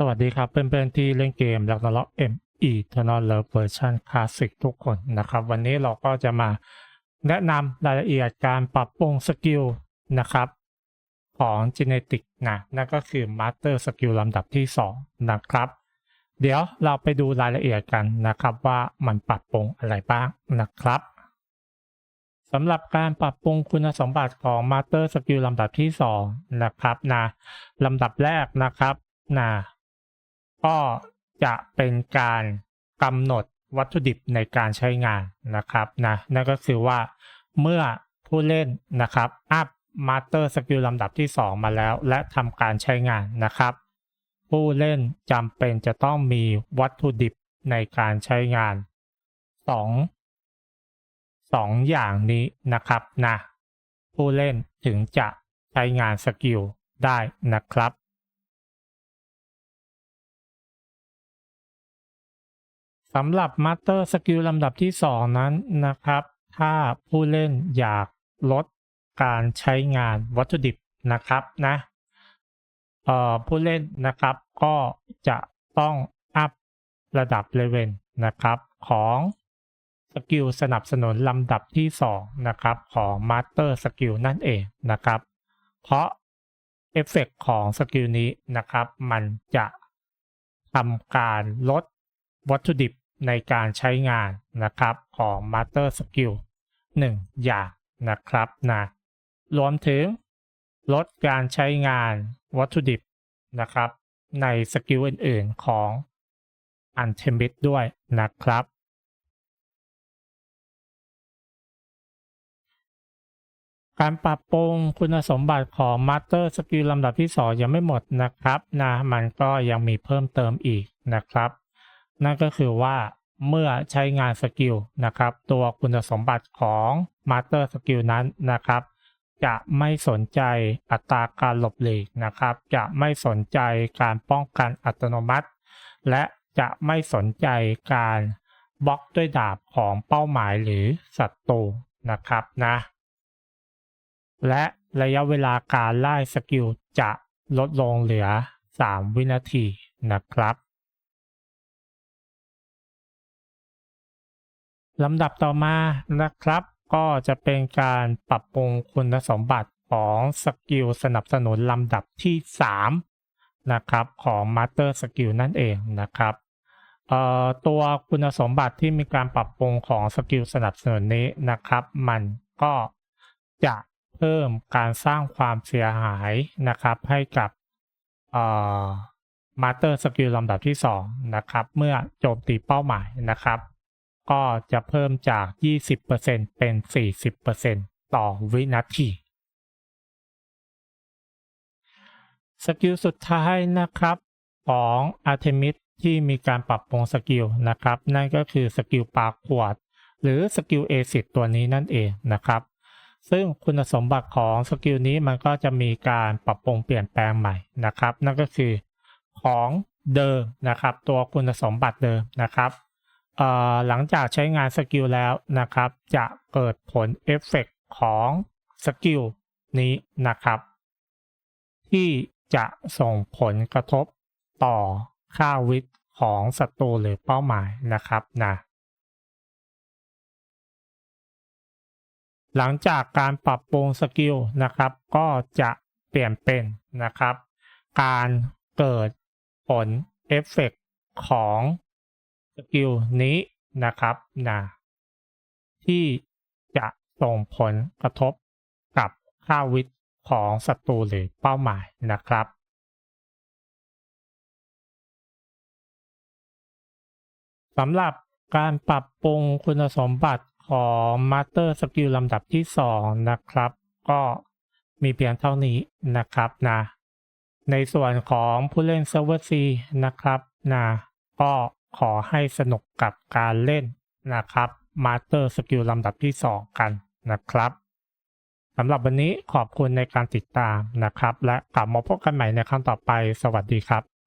สวัสดีครับเพื่อนๆที่เล่นเกมแล้วก็เอ็มอีทนอลเลิฟเวอร์ชันคลาสสิกทุกคนนะครับ วันนี้เราก็จะมาแนะนำรายละเอียดการปรับปรุงสกิลนะครับของ Genetic นะนั่นก็คือ Master Skill ลำดับที่ 2 นะครับ เดี๋ยวเราไปดูรายละเอียดกันนะครับว่ามันปรับปรุงอะไรบ้างนะครับสำหรับการปรับปรุงคุณสมบัติของ Master Skill ลำดับที่ 2 นะครับนะลำดับแรกนะครับนะ ก็จะเป็นการกำหนดวัตถุดิบในการใช้งานนะครับนะนั่นก็คือว่าเมื่อผู้เล่นนะครับอัพมาสเตอร์สกิลลำดับที่ 2 มาแล้ว และทำการใช้งานนะครับ ผู้เล่นจำเป็นจะต้องมีวัตถุดิบในการใช้งาน 2 2 อย่างนี้นะครับนะผู้เล่นถึงจะใช้งานสกิลได้นะครับ สำหรับ Master Skill ลำดับที่ 2 นั้นนะครับ ถ้าผู้เล่นอยากลดการใช้งานวัตถุดิบนะครับนะผู้เล่นนะครับก็จะต้องอัพระดับเลเวลนะครับของสกิลสนับสนุนลำดับที่ 2 นะครับ ของ Master Skill นั่นเองนะครับ เพราะเอฟเฟกของสกิลนี้นะครับ มันจะทำการลดวัตถุดิบ ในการใช้งานนะครับของ Master Skill 1 อย่างนะครับนะรวมถึงลดการใช้งานวัตถุดิบนะครับ ในสกิลอื่นๆของ u n t e m i t ด้วยนะครับ การปรับปรุงคุณสมบัติของ Master Skill ลำดับที่ 2 ยังไม่หมดนะครับนะมันก็ยังมีเพิ่มเติมอีกนะครับ นั่นก็คือว่า เมื่อใช้งานสกิลนะครับ ตัวคุณสมบัติของ Master Skill นั้นนะครับ จะไม่สนใจอัตราการหลบหลีกนะครับ จะไม่สนใจการป้องกันอัตโนมัติ และจะไม่สนใจการบล็อกด้วยดาบของเป้าหมายหรือศัตรูนะครับนะและระยะเวลาการไล่สกิลจะลดลงเหลือ 3 วินาทีนะครับ ลำดับต่อมานะครับ ก็จะเป็นการปรับปรุงคุณสมบัติของสกิลสนับสนุนลำดับที่ 3 นะครับ ของ Master Skill นั่นเองนะครับตัวคุณสมบัติที่มีการปรับปรุงของสกิลสนับสนุนนี้นะครับ มันก็จะเพิ่มการสร้างความเสียหายนะครับ ให้กับเอ่อ Master Skill ลำดับที่ 2 นะครับ เมื่อโจมตีเป้าหมายนะครับ ก็จะเพิ่มจาก 20%เป็น 40%ต่อวินาทีสกิลสุดท้ายนะครับของ Artemis ที่มีการปรับปรุงสกิลนะครับ นั่นก็คือสกิลปากขวด หรือสกิลเอซิตัวนี้นั่นเองนะครับ ซึ่งคุณสมบัติของสกิลนี้มันก็จะมีการปรับปรุงเปลี่ยนแปลงใหม่นะครับ นั่นก็คือของเดิมนะครับ ตัวคุณสมบัติเดิมนะครับ หลังจากใช้งานสกิลแล้วนะครับ จะเกิดผลเอฟเฟกของสกิลนี้นะครับ ที่จะส่งผลกระทบต่อค่าวิทย์ของศัตรูหรือเป้าหมายนะครับนะหลังจากการปรับปรุงสกิลนะครับ ก็จะเปลี่ยนเป็นนะครับ การเกิดผลเอฟเฟกของ สกิลนี้นะครับนะที่จะส่งผลกระทบกับค่าวิทย์ของศัตรูหรือเป้าหมายนะครับ สำหรับการปรับปรุงคุณสมบัติของ Master Skill ลำดับที่ 2 นะครับ ก็มีเพียงเท่านี้นะครับนะในส่วนของผู้เล่น Server C นะครับนะก็ ขอให้สนุกกับการเล่นนะครับมาสเตอร์สกิลลำดับที่ 2 กันนะครับสำหรับวันนี้ขอบคุณในการติดตามนะครับ และกลับมาพบกันใหม่ในครั้งต่อไป สวัสดีครับ